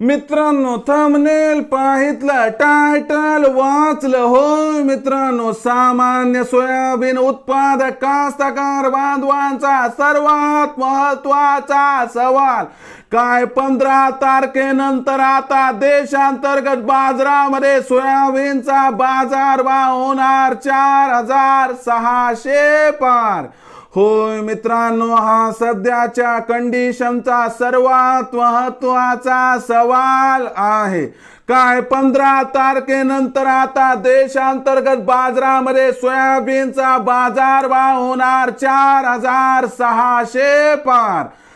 मित्रांनो thumbnail पाहितलं title वाचलं. होय मित्रांनो सामान्य सोयाबीन उत्पादक कास्तकार बांधवांचा सर्वात महत्त्वाचा सवाल काय पंधरा तारखेनंतर आता देशांतर्गत बाजारामध्ये सोयाबीनचा बाजार भाव होणार चार हजार सहाशे पार? होय मित्रांनो हा सध्याच्या कंडिशनचा सर्वात महत्त्वाचा सवाल आहे. काय पंधरा तारखेनंतर आता देशांतर्गत बाजारामध्ये सोयाबीनचा बाजार भाव होणार चार हजार सहाशे पार.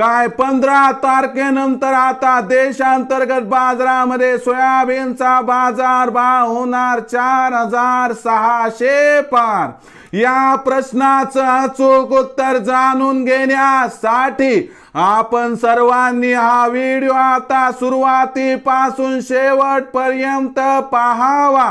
काय पंधरा तारखेनंतर आता देशांतर्गत बाजारामध्ये सोयाबीनचा बाजार भाव होणार चार हजार सहाशे पार. या प्रश्नाचं अचूक उत्तर जाणून घेण्यासाठी आपण सर्वांनी हा व्हिडिओ आता सुरुवातीपासून शेवटपर्यंत पाहावा.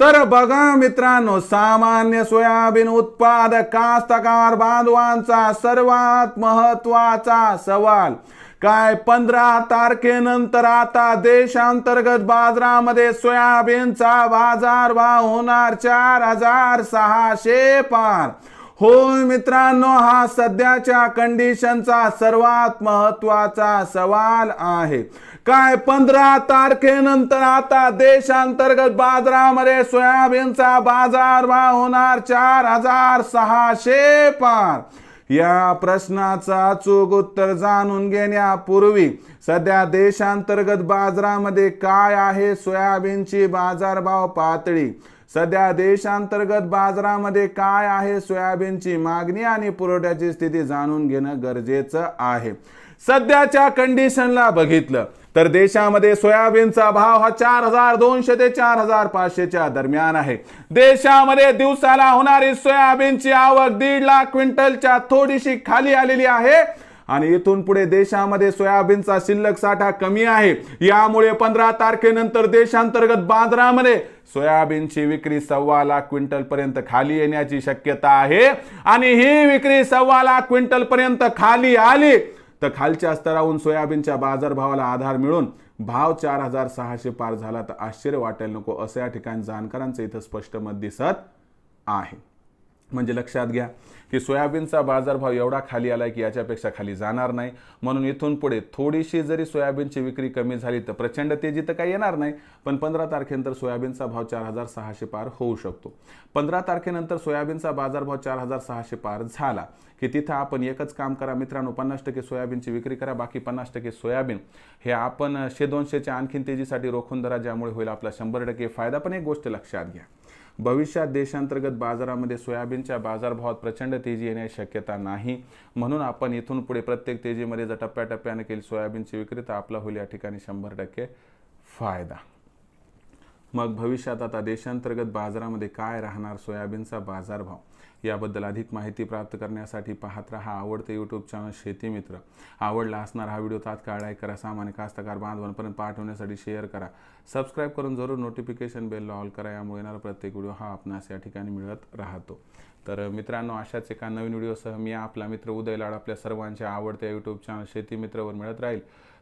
तर बघा मित्रांनो सामान्य सोयाबीन उत्पादक कास्तकार बांधवांचा सर्वात महत्त्वाचा सवाल काय पंधरा तारखेनंतर आता देशांतर्गत बाजारामध्ये सोयाबीनचा बाजार भाव होणार चार हजार सहाशे पार? होय मित्रांनो हा सध्याच्या कंडिशनचा सर्वात महत्त्वाचा सवाल आहे. काय पंधरा तारखेनंतर आता देशांतर्गत बाजारामध्ये सोयाबीनचा बाजार भाव होणार चार हजार सहाशे पार? या प्रश्नाचं अचूक उत्तर जाणून घेण्यापूर्वी सध्या देशांतर्गत बाजारामध्ये काय आहे? सोयाबीनची बाजारभाव पातळी सध्या देशांतर्गत बाजारामध्ये काय आहे सोयाबीनची मागणी आणि पुरवठ्याची स्थिती जाणून घेणं गरजेचं आहे. सध्याच्या कंडिशनला बघितलं तर देशामध्ये सोयाबीनचा भाव हा चार हजार दोनशे ते चार हजार पाचशेच्या दरम्यान आहे. देशामध्ये दिवसाला होणारी सोयाबीनची आवक दीड लाख क्विंटलच्या थोडीशी खाली आलेली आहे. आणि इथून पुढे देशामध्ये सोयाबीनचा शिल्लक साठा कमी आहे. यामुळे पंधरा तारखेनंतर देशांतर्गत बाजारामध्ये सोयाबीनची विक्री सव्वा लाख क्विंटल पर्यंत खाली येण्याची शक्यता आहे. आणि ही विक्री सव्वा लाख क्विंटल पर्यंत खाली आली तर खालच्या स्तरावरून सोयाबीनच्या बाजारभावाला आधार मिळून भाव चार हजार सहाशे पार झाला. तर आश्चर्य वाटायला नको असं या ठिकाणी जाणकारांचं इथं स्पष्ट मत दिसत आहे. म्हणजे लक्षात घ्या की सोयाबीनचा बाजारभाव एवढा खाली आलाय की याच्यापेक्षा खाली जाणार नाही. म्हणून इथून पुढे थोडीशी जरी सोयाबीनची विक्री कमी झाली तर प्रचंड तेजी तर काही येणार नाही. पण पंधरा तारखेनंतर सोयाबीनचा भाव चार हजार सहाशे पार होऊ शकतो. पंधरा तारखेनंतर सोयाबीनचा बाजारभाव चार हजार सहाशे पार झाला की तिथं आपण एकच काम करा मित्रांनो पन्नास टक्के सोयाबीनची विक्री करा बाकी पन्नास टक्के सोयाबीन. हे आपण शे दोनशेच्या आणखीन तेजीसाठी रोखून धरा ज्यामुळे होईल आपला शंभर टक्के फायदा. पण एक गोष्ट लक्षात घ्या भविष्यात देशांतर्गत बाजारामध्ये सोयाबीनच्या बाजारभावात प्रचंड तेजी येण्याची शक्यता नाही. म्हणून आपण इथून पुढे प्रत्येक तेजीमध्ये जर टप्प्याटप्प्याने केली सोयाबीनची विक्री तर आपला होईल या ठिकाणी शंभर टक्के फायदा. मग भविष्यात आता देशांतर्गत बाजारामध्ये काय राहणार सोयाबीनचा बाजारभाव? याबद्दल अधिक माहिती प्राप्त करण्यासाठी पाहत राहा आवडते यूट्यूब चॅनल शेतीमित्र आवडला असणार हा व्हिडिओ तात्काळ लाईक करा सामान्य कास्तकार बांधवांपर्यंत पाठवण्यासाठी शेअर करा. सबस्क्राईब करून जरूर नोटिफिकेशन बेल ऑल करा यामुळे येणारा प्रत्येक व्हिडिओ हा आपणास या ठिकाणी मिळत राहतो. तर मित्रांनो अशाच एका नवीन व्हिडिओसह मी आपला मित्र उदय लाड आपल्या सर्वांच्या आवडत्या यूट्यूब चॅनल शेती मित्रवर मिळत राहील.